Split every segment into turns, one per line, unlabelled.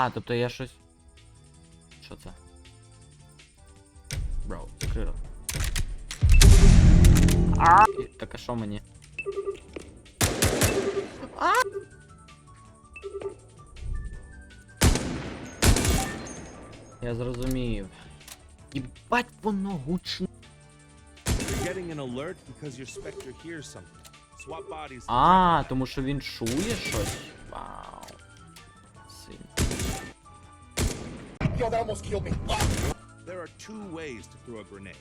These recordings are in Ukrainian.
Ага, тобто я щось. Що це? Бро, закрий рот. А! Так а що мені? А! Я зрозумів. Їбать воно гучне. А, тому що він чує щось. Вау.
Yo, that almost killed me.
check. There are two ways to throw a grenade.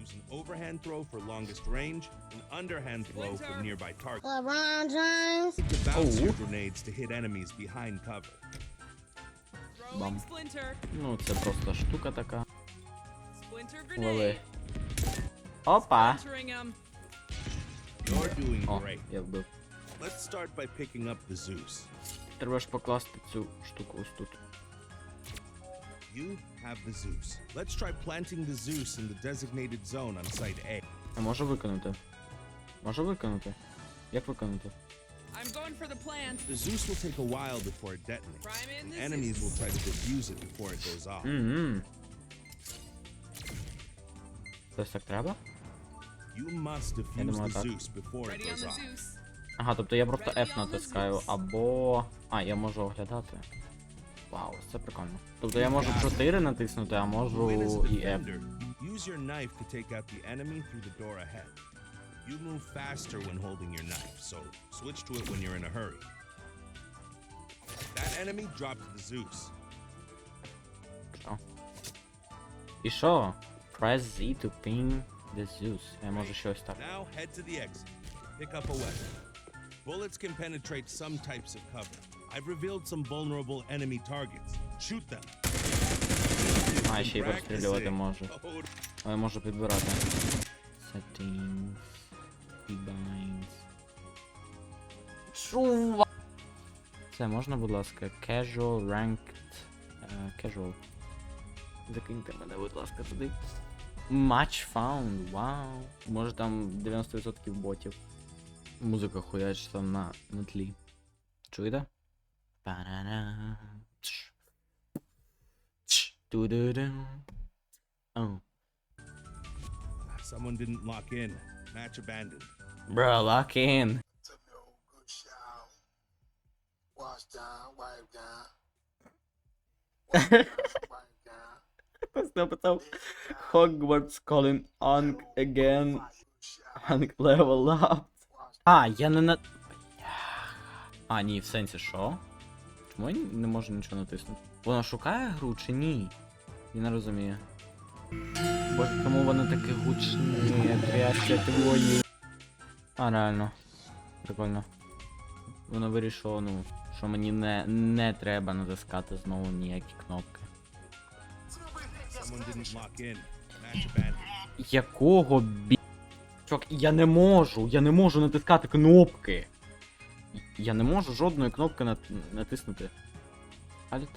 Use an overhand throw for longest range, and underhand throw for nearby targets.
LeBron James.
To bounce
Oh.
your grenades to hit enemies behind cover.
Throwing
Bum.
splinter.
Ну, це просто штука така.
Splinter
Лови.
grenade.
Опа!
Splintering 'em.
You're doing
О,
great.
я вбив.
Let's start by picking up the Zeus.
Треба ж покласти цю штуку ось тут.
You have the Zeus. Let's try planting the Zeus in the designated zone on site A.
Я можу виконати? Можу виконати? Як виконати?
I'm going for the plant.
The Zeus will take a while before it detonates.
Prime in the
enemies
Zeus.
will try to defuse it before it goes off.
Ммм. Ось так треба?
You must defuse
думаю,
the
так.
Zeus before it
Ready on
goes
the
off.
Zeus.
Ага, тобто я просто F натискаю, або. А, я можу оглядати. Вау, це прикольно. Тобто я можу 4 натиснути, а можу
Win as a
і F.
defender. Use your knife to take out the enemy through the door ahead. You move faster when holding your knife, so switch to it when you're in a hurry. That enemy dropped the Zeus.
Що? І що? Press Z to ping the Zeus. Я можу щось так.
Now head to the exit. Pick up a weapon. Bullets can penetrate some types of cover. I've revealed some vulnerable enemy targets. Shoot them.
А, ще й прострілювати
Practicing.
можу.
Oh,
А я можу підбирати. Settings. Keybind. Шува! Це можна, будь ласка, casual, ranked. е, casual. Закиньте мене, будь ласка, туди. Match found, вау. Може там 90% ботів. Музика хуячить там на, на тлі. Чуєте? Па-на-на. Тш. Тш. Ту-ду-ду. Oh.
Someone didn't lock in. Match abandoned.
Bro, lock in.
Took me a good shower. Wash down, wipe down. Wash down, wipe down.
Хтось написав Hogwarts calling Ankh again.
Good shower.
Ankh level up. А, я не на. А, ні, в сенсі що? Чому я не можу нічого натиснути? Вона шукає гру чи ні? Я не розумію. Боже, чому вони такі гучні, трясся твої. А, реально. Прикольно. Воно вирішило, ну, що мені не, не треба натискати знову ніякі кнопки. Якого бі... Чувак, я не можу, я не можу натискати кнопки. Я не можу жодної кнопки нат... натиснути. Alt.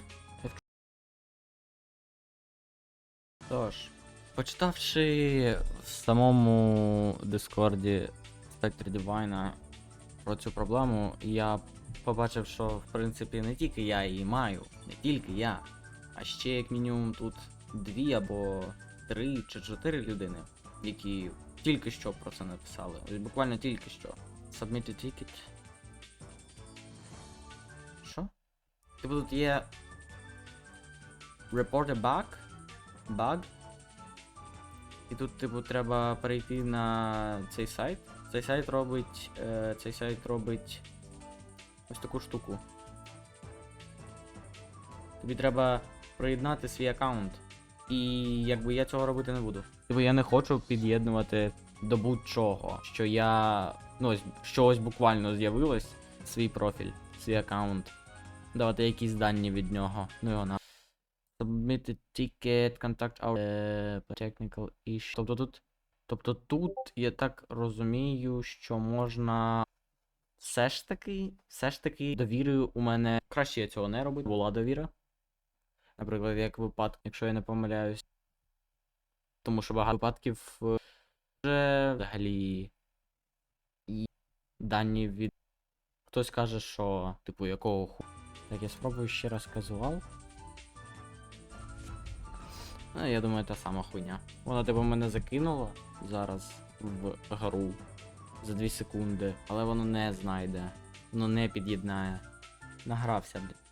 Тож, почитавши в самому Дискорді Spectre Divine про цю проблему, я побачив, що в принципі не тільки я її маю, не тільки я, а ще як мінімум тут дві або три чи чотири людини, які тільки що про це написали. Ось буквально тільки що. Submit a ticket. Що? Типу тут є. Report a bug. Bug. І тут, типу, треба перейти на цей сайт. Цей сайт робить. Е, цей сайт робить. Ось таку штуку. Тобі треба приєднати свій аккаунт. І якби я цього робити не буду. Типу я не хочу під'єднувати до будь-чого, що я. Ну, ось, що буквально з'явилось свій профіль, свій аккаунт. Давати якісь дані від нього. Ну його на. Submit a ticket, contact our е, technical issue. Тобто тут. Тобто тут, я так розумію, що можна. Все ж таки, все ж таки, довіри у мене. Краще я цього не робити. Була довіра. Наприклад, як випадок, якщо я не помиляюсь. Тому що багато випадків е, вже взагалі дані від. Хтось каже, що, типу, якого ху. Так, я спробую ще раз казуал. Ну, я думаю, та сама хуйня. Вона типу мене закинула зараз в гру за 2 секунди, але воно не знайде. Воно не під'єднає. Награвся, блядь.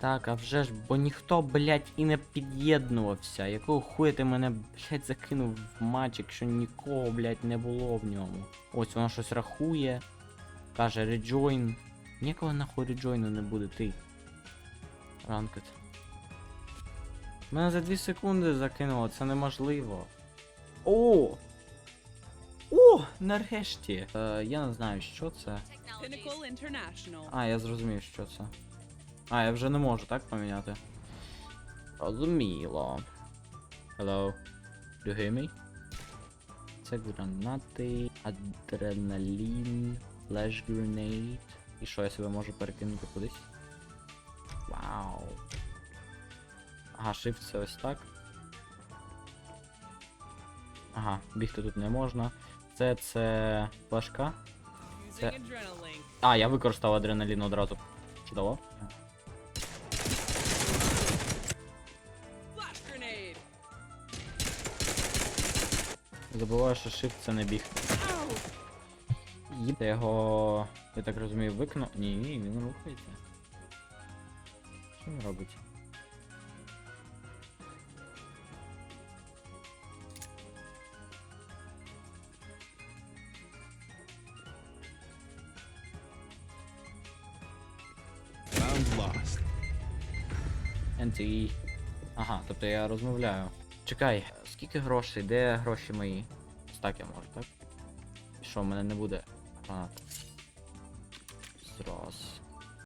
Так, а вже ж, бо ніхто, блядь, і не під'єднувався. Якого хуя ти мене, блядь, закинув в матч, якщо нікого, блядь, не було в ньому. Ось воно щось рахує. Каже rejoin. Нікого нахуй реджойну не буде, ти. Ранкет. Мене за 2 секунди закинуло, це неможливо. О! О! Нарешті! Е, я не знаю, що це. А, я зрозумів, що це. А, я вже не можу, так поміняти? Розуміло. Hello. Do you hear me? Це гранати, адреналін, флеш гренейд. І що, я себе можу перекинути кудись? Вау. Ага, shift це ось так. Ага, бігти тут не можна. Це це.
Using
Це- А, я використав адреналін одразу. Чудово. Забуваю, що shift це не біг. Їде його. Я так розумію, викну. Ні, ні, він рухається. Що він робить?
Lost.
NTE. Ага, тобто я розмовляю. Чекай, скільки грошей? Де гроші мої? Так я можу, так? Що, в мене не буде гранат? Зраз.